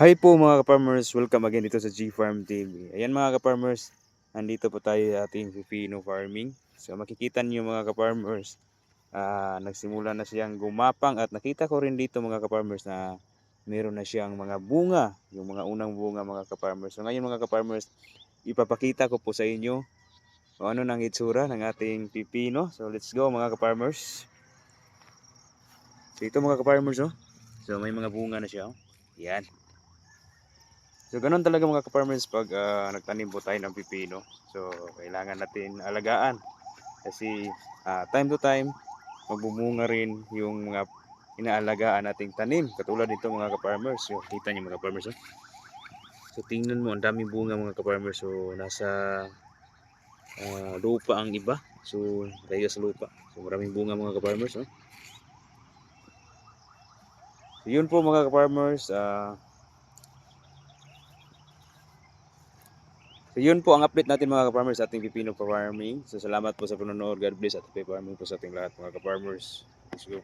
Hi po mga ka-farmers, welcome again dito sa G-Farm TV. Ayan mga ka-farmers, nandito po tayo sa ating pipino farming. So makikita niyo mga ka-farmers, ah, nagsimula na siyang gumapang at nakita ko rin dito mga ka-farmers na meron na siyang mga bunga, yung mga unang bunga mga ka-farmers. So ngayon mga ka-farmers, ipapakita ko po sa inyo kung ano nang itsura ng ating pipino. So let's go mga ka-farmers. So ito mga ka-farmers oh. So may mga bunga na siya oh. Yan. So ganun talaga mga ka-farmers pag ah, nagtanim po tayo ng pipino. So kailangan natin alagaan kasi ah, time to time magbumunga rin yung mga inaalagaan nating tanim. Katulad nito mga ka-farmers. So kita niyo mga ka-farmers. Oh. So tingnan mo ang daming bunga mga ka-farmers. So nasa ah, lupa ang iba. So tayo sa lupa. So maraming bunga mga ka-farmers. Oh. So, yun po mga ka-farmers. ah So yun po ang update natin mga ka-farmers sa ating pipino farming. So salamat po sa panonood. God bless at happy farming po sa ating lahat mga ka-farmers. Let's go.